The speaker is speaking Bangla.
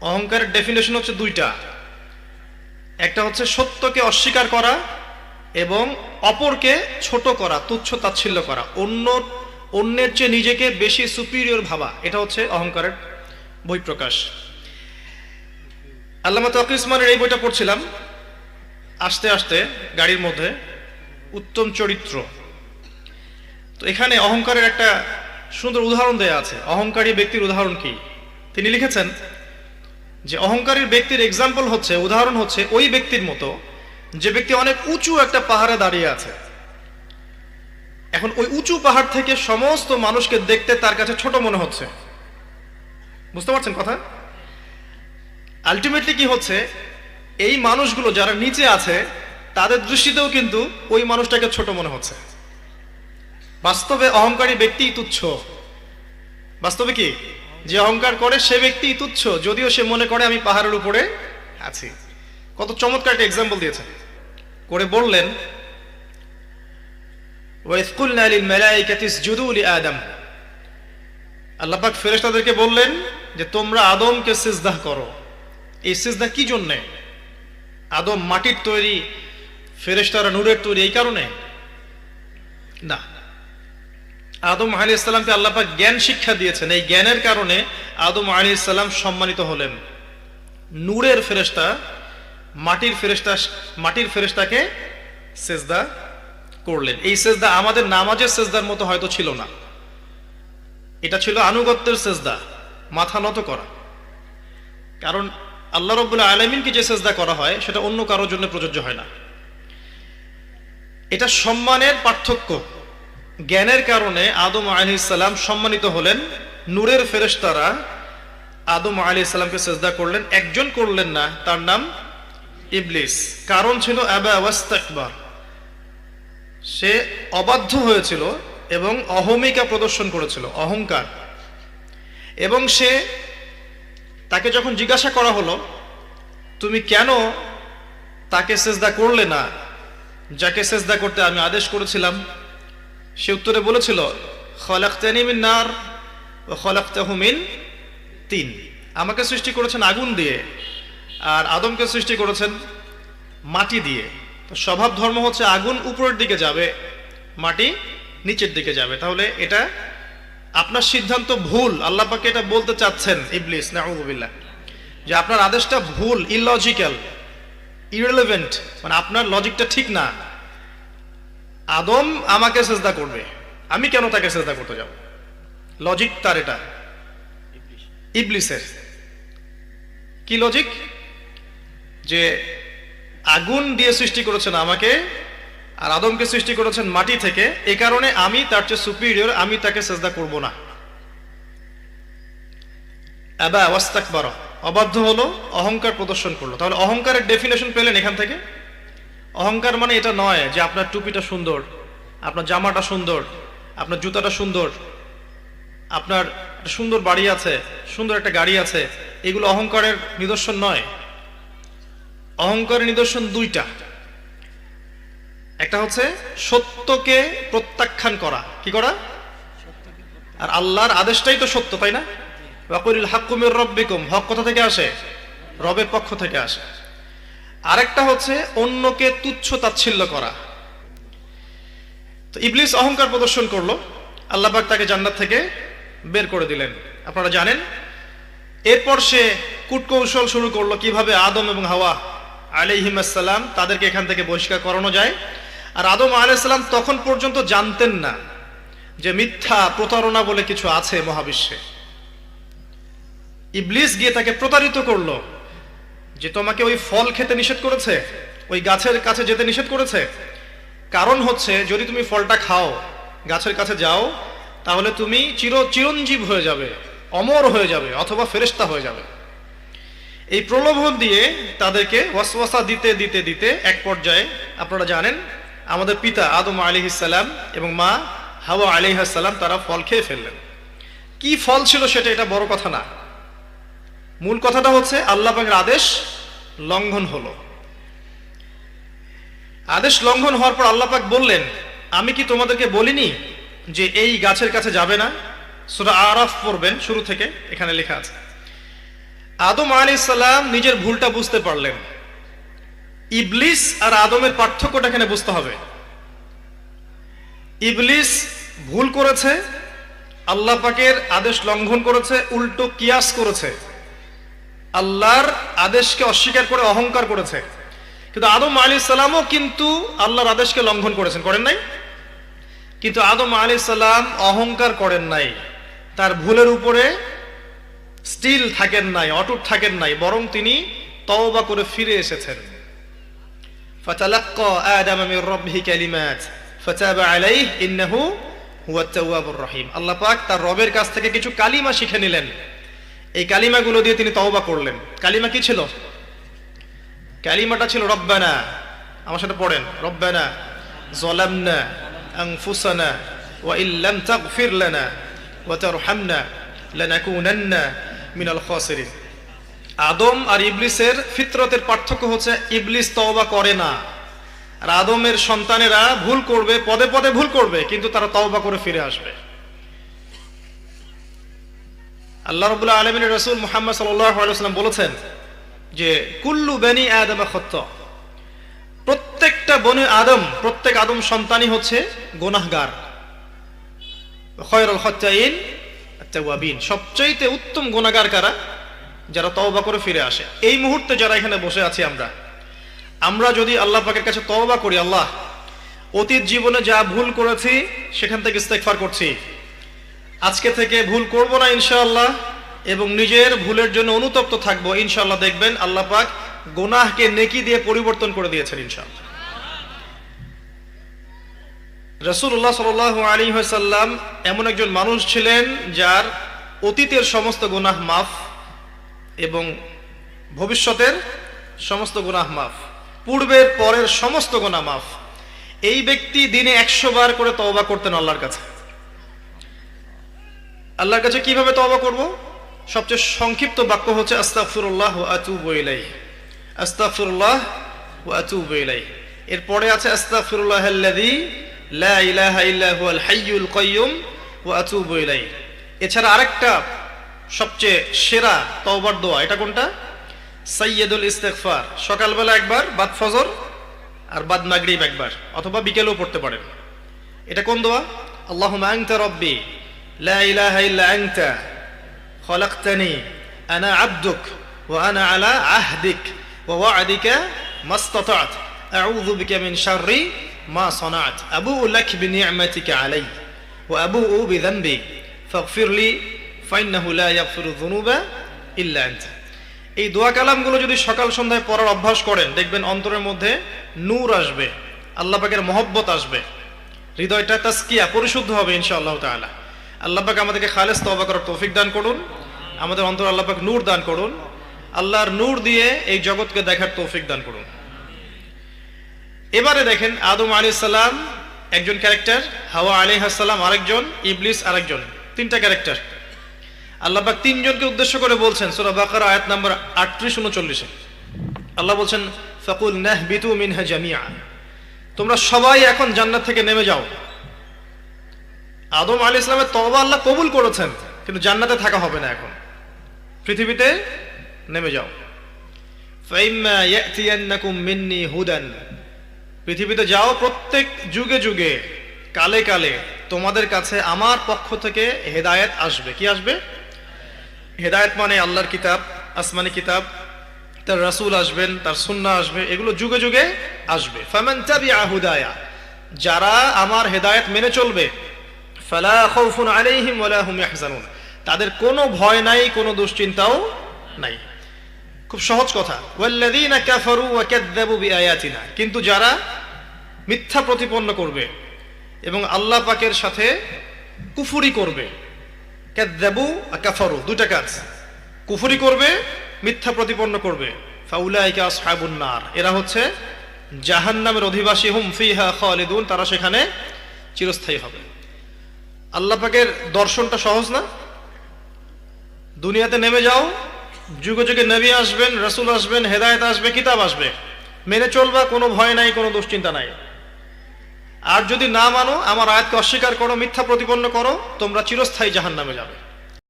অহংকারের ডেফিনেশন হচ্ছে দুইটা। একটা হচ্ছে সত্যকে অস্বীকার করা এবং অপরকে ছোট করা, তুচ্ছ তাচ্ছিল্য করা। অন্য, অন্যের চেয়ে নিজেকে বেশি সুপিরিয়র ভাবা, এটা হচ্ছে অহংকারের বহিঃপ্রকাশ। আল্লামা তকি ইসমানের এই বইটা পড়ছিলাম, আস্তে আস্তে গাড়ির মধ্যে, উত্তম চরিত্র। তো এখানে অহংকারের একটা সুন্দর উদাহরণ দেয়া আছে। অহংকারী ব্যক্তির উদাহরণ কি? তিনি লিখেছেন যে অহংকারীর ব্যক্তির এক্সাম্পল হচ্ছে, উদাহরণ হচ্ছে ওই ব্যক্তির মতো, যে ব্যক্তি অনেক উঁচু একটা পাহাড়ে দাঁড়িয়ে আছে। এখন ওই উঁচু পাহাড় থেকে সমস্ত মানুষকে দেখতে তার কাছে ছোট মনে হচ্ছে। বুঝতে পারছেন কথা? আলটিমেটলি কি হচ্ছে, এই মানুষগুলো যারা নিচে আছে, তাদের দৃষ্টিতেও কিন্তু ওই মানুষটাকে ছোট মনে হচ্ছে। বাস্তবে অহংকারী ব্যক্তি তুচ্ছ। বাস্তবে কি? যে অহংকার করে সে ব্যক্তি তুচ্ছ, যদিও সে মনে করে আমি পাহাড়ের উপরে আছি। কত চমৎকার একটা এক্সাম্পল দিয়েছেন। করে বললেন ওয়াইসকুলনা লিল মালাইকাতি ইসজুদু লিআদম আল্লাহ পাক ফেরেশতাদেরকে বললেন যে, তোমরা আদমকে সিজদা করো। এই সিজদা কি জন্যে? আদম মাটির তৈরি, ফেরেশতারা নূরের তৈরি এই কারণে? না। আদম আলী ইসলামকে আল্লাপাক জ্ঞান শিক্ষা দিয়েছেন। এই জ্ঞানের কারণে আদম আলী ইসলাম সম্মানিত হলেন। নূরের ফেরেস্তা মাটির ফেরেস্তা মাটির ফেরেস্তাকে সেজদা করলেন। এই সেজদা আমাদের নামাজের সেজদার মতো হয়তো ছিল না। এটা ছিল আনুগত্যের সেজদা, মাথা নত করা। কারণ আল্লাহ রব্বুল্লাহ আলমিনকে যে সেজদা করা হয়, সেটা অন্য কারোর জন্য প্রযোজ্য হয় না। এটা সম্মানের পার্থক্য। জ্ঞানের কারণে আদম আলি ইসাল্লাম সম্মানিত হলেন। নূরের ফেরেশতারা আদম আলী ইসলামকে সেজদা করলেন। একজন করলেন না, তার নাম ইবলিস। কারণ ছিল আবা ওয়াস্তাকবার। সে অবাধ্য হয়েছিল এবং অহমিকা প্রদর্শন করেছিল, অহংকার। এবং সে তাকে যখন জিজ্ঞাসা করা হলো, তুমি কেন তাকে সেজদা করলে না? যাকে সেজদা করতে আমি আদেশ করেছিলাম সে উত্তরে বলেছিল নার ও তিন। আমাকে সৃষ্টি করেছেন আগুন দিয়ে আর আদমকে সৃষ্টি করেছেন মাটি দিয়ে। তো স্বভাব ধর্ম হচ্ছে আগুন উপরের দিকে যাবে, মাটি নিচের দিকে যাবে। তাহলে এটা আপনার সিদ্ধান্ত ভুল। আল্লাহ পাকে এটা বলতে চাচ্ছেন ইবলিস নাউজুবিল্লাহ যে আপনার আদেশটা ভুল ইলজিক্যাল ইরেলেভেন্ট মানে আপনার লজিকটা ঠিক না। আদম আমাকে সেজদা করবে। আমি কেন তাকে সেজদা করতে যাব? লজিক তার এটা। ইবলিসের। কি লজিক যে আগুন দিয়ে সৃষ্টি করেছেন আমাকে আর আদমকে সৃষ্টি করেছেন মাটি থেকে, এ কারণে আমি তার চেয়ে সুপিরিয়র আমি তাকে সেজদা করব না। অবাধ্য হলো, অহংকার প্রদর্শন করল। তাহলে অহংকারের ডেফিনেশন পেলেন এখান থেকে? অহংকার মানে এটা নয় যে আপনার টুপিটা সুন্দর, আপনার জামাটা সুন্দর, আপনার জুতাটা সুন্দর, আপনার সুন্দর বাড়ি আছে, সুন্দর একটা গাড়ি আছে, এগুলো অহংকারের নিদর্শন নয়। অহংকারের নিদর্শন দুইটা। একটা হচ্ছে সত্যকে প্রত্যাখ্যান করা। কি করা? আর আল্লাহর আদেশটাই তো সত্য, তাই না? ওয়াকুলিল হাক্কুমের রব্বিকুম। হক কোথা থেকে আসে? রবের পক্ষ থেকে আসে। আরেকটা হচ্ছে অন্যকে তুচ্ছ তাচ্ছিল্য করা। তো ইবলিস অহংকার প্রদর্শন করল আল্লাহবাক তাকে জান্নাত থেকে বের করে দিলেন। আপনারা জানেন, এরপর সে কূটকৌশল শুরু করল কীভাবে আদম এবং হাওয়া আলাইহিমাসাল্লাম তাদেরকে এখান থেকে বহিষ্কার করানো যায়। আর আদম আলাইসাল্লাম তখন পর্যন্ত জানতেন না যে মিথ্যা প্রতারণা বলে কিছু আছে মহাবিশ্বে। ইবলিস গিয়ে তাকে প্রতারিত করল। যে তোমাকে ওই ফল খেতে নিষেধ করেছে, ওই গাছের কাছে যেতে নিষেধ করেছে। কারণ হচ্ছে, যদি তুমি ফলটা খাও, গাছের কাছে যাও, তাহলে তুমি চির চিরঞ্জীব হয়ে যাবে, অমর হয়ে যাবে, অথবা ফেরেস্তা হয়ে যাবে। এই প্রলোভন দিয়ে তাদেরকে ওয়াসওয়াসা দিতে দিতে দিতে এক পর্যায়ে আপনারা জানেন, আমাদের পিতা আদম আলী ইসাল্লাম এবং মা হাওয়া আলী সাল্লাম তারা ফল খেয়ে ফেললেন। কি ফল ছিল সেটা এটা বড় কথা না। মূল কথাটা হচ্ছে আল্লাহ পাকের আদেশ লঙ্ঘন হলো। আদেশ লঙ্ঘন হওয়ার পর আল্লাহ পাক বললেন, আমি কি তোমাদেরকে বলিনি যে এই গাছের কাছে যাবে না? সুরা আরাফ পড়বেন শুরু থেকে, এখানে লেখা আছে। আদম আলী সালাম নিজের ভুলটা বুঝতে পারলেন। ইবলিস আর আদমের পার্থক্যটা এখানে বুঝতে হবে। ইবলিস ভুল করেছে, আল্লাহ পাকের আদেশ লঙ্ঘন করেছে, উল্টো কিয়াস করেছে। আল্লাহর আদেশকে অস্বীকার করে অহংকার করেছে কিন্তু আদম আলী সালামও কিন্তু আল্লাহর আদেশকে লঙ্ঘন করেছেন করেন নাই কিন্তু আদম আলী সালাম অহংকার করেন নাই তার ভুলের উপরে স্টিল থাকেন নাই অটুট থাকেন নাই বরং তিনি তওবা করে ফিরে এসেছেন فتلقى آدم من ربه كلمات فتاب عليه إنه هو التواب الرحيم আল্লাহ পাক তার রবের কাছ থেকে কিছু কালিমা শিখে নিলেন এই কালিমাগুলো দিয়ে তিনি তওবা করলেন। কালিমা কি ছিল? কালিমাটা ছিল, রব্বানা আমার সাথে পড়েন, রব্বানা জলামনা আনফুসানা ওয়া ইল্লাম তাগফির লানা ওয়া তারহামনা লানাকুনান্না মিনাল খাসিরিন। আদম আর ইবলিসের ফিতরতের পার্থক্য হচ্ছে, ইবলিস তওবা করে না। আর আদমের সন্তানেরা ভুল করবে, পদে পদে ভুল করবে, কিন্তু তারা তওবা করে ফিরে আসবে। আল্লাহ রবুল্লাহ আলমিনের রসুল মোহাম্মদ সাল্লাম বলেছেন যে, কুল্লু বেনি আদম খত্ত। প্রত্যেকটা বনে আদম, প্রত্যেক আদম সন্তানই হচ্ছে গোনাহগার। সবচাইতে উত্তম গুনাহগার কারা? যারা তওবা করে ফিরে আসে। এই মুহূর্তে যারা এখানে বসে আছি আমরা আমরা যদি আল্লাহ পাকের কাছে তওবা করি, আল্লাহ, অতীত জীবনে যা ভুল করেছি, সেখান থেকে ইস্তেগফার করছি। আজকে থেকে ভুল করব না ইনশাআল্লাহ এবং নিজের ভুলের জন্য অনুতপ্ত থাকব। ইনশাআল্লাহ দেখবেন আল্লাহ পাক গোনাহকে নেকি দিয়ে পরিবর্তন করে দিয়েছেন ইনশাআল্লাহ। রসুল্লাহ সাল আলী সাল্লাম এমন একজন মানুষ ছিলেন যার অতীতের সমস্ত গুনাহ মাফ এবং ভবিষ্যতের সমস্ত গুনাহ মাফ, পূর্বের পরের সমস্ত গুনাহ মাফ। এই ব্যক্তি দিনে একশো বার করে তওবা করতেন আল্লাহর কাছে। আল্লাহর কাছে কীভাবে তওবা করব? সবচেয়ে সংক্ষিপ্ত বাক্য হচ্ছে, আস্তাগফিরুল্লাহ ওয়া আতুবু ইলাইহি। আস্তাগফিরুল্লাহ ওয়া আতুবু ইলাইহি। এরপরে আছে, আস্তাগফিরুল্লাহ আল্লাযী লা ইলাহা ইল্লা হুয়াল হাইয়ুল কাইয়ুম ওয়া আতুবু ইলাইহি। এছাড়া আরেকটা সবচেয়ে সেরা তওবার দোয়া, এটা কোনটা? সাইয়্যিদুল ইস্তেগফার। সকালবেলা একবার, বাদ ফজর আর বাদ মাগরিব একবার, অথবা বিকেলেও পড়তে পারেন। এটা কোন দোয়া? আল্লাহুম্মা আনতা রাব্বি ইলাহা ইল্লা আনতা খলাকতানি আনা আবদুক ওয়া আনা আলা আহদিক ওয়া ওয়া'দিকা মাস্তাতা'ত আউযু বিকা মিন শাররি মা সানা'ত আবুউ লাক বিনি'মাতিকা আলাই ওয়া আবুউ বিযানবি ফাগফির লি ফাইন্নাহু লা ইয়াগফিরু যুনুবা ইল্লা এই দোয়া কালামগুলো যদি সকাল সন্ধ্যায় পড়ার অভ্যাস করেন, দেখবেন অন্তরের মধ্যে নূর আসবে, আল্লাহ পাকের মহব্বত আসবে, হৃদয়টা তাস্কিয়া পরিশুদ্ধ হবে ইনশাআল্লাহ তাআলা। আল্লাহ পাক আমাদেরকে খালেস তওবা করার তৌফিক দান করুন। আমাদের অন্তর আল্লাপাক নূর দান করুন। আল্লাহর নূর দিয়ে এই জগৎকে দেখার তৌফিক দান করুন। এবারে দেখেন আদম আলী সালাম একজন ক্যারেক্টার, হাওয়া আলী সালাম আরেকজন, ইবলিস আরেকজন, তিনটা ক্যারেক্টার। আল্লাপাক তিনজনকে উদ্দেশ্য করে বলছেন, সূরা বাকারা আয়াত নাম্বার 38 39 আল্লাহ বলছেন, ফাকুল নাহবিতু মিনহা জামিয়া তোমরা সবাই এখন জান্নাত থেকে নেমে যাও। আদম আলী ইসলামের তওবা আল্লাহ কবুল করেছেন, কিন্তু জান্নাতে থাকা হবে না এখন। পৃথিবীতে নেমে যাও। পৃথিবীতে যাও প্রত্যেক যুগে যুগে, কালে কালে তোমাদের কাছে আমার পক্ষ থেকে হেদায়েত আসবে। কি আসবে? হেদায়েত মানে আল্লাহর কিতাব, আসমানি কিতাব, তার রাসূল আসবেন, তার সুন্না আসবে, এগুলো যুগে যুগে আসবে। ফামান তাবিআ হুদায়া, যারা আমার হেদায়েত মেনে চলবে তাদের কোনো ভয় নাই, কোনো দুশ্চিন্তাও নাই। খুব সহজ কথা। কিন্তু যারা মিথ্যা প্রতিপন্ন করবে এবং আল্লাহ পাকের সাথে কুফুরি করবে কাযযাবু কাফারু দুটা কাজ। কুফুরি করবে, মিথ্যা প্রতিপন্ন করবে। নার। এরা হচ্ছে জাহান্নামের অধিবাসী। হুম ফিহা খালিদুন। তারা সেখানে চিরস্থায়ী হবে। আল্লাহ পাকের দর্শনটা সহজ না? দুনিয়াতে নেমে যাও, যুগে যুগে নবী আসবেন, রসুল আসবেন, হেদায়ত আসবে, কিতাব আসবে। মেনে চলবা, কোনো ভয় নাই, কোনো দুশ্চিন্তা নাই। আর যদি না মানো, আমার আয়াতকে অস্বীকার করো, মিথ্যা প্রতিপন্ন করো, তোমরা চিরস্থায়ী জাহান নামে যাবে।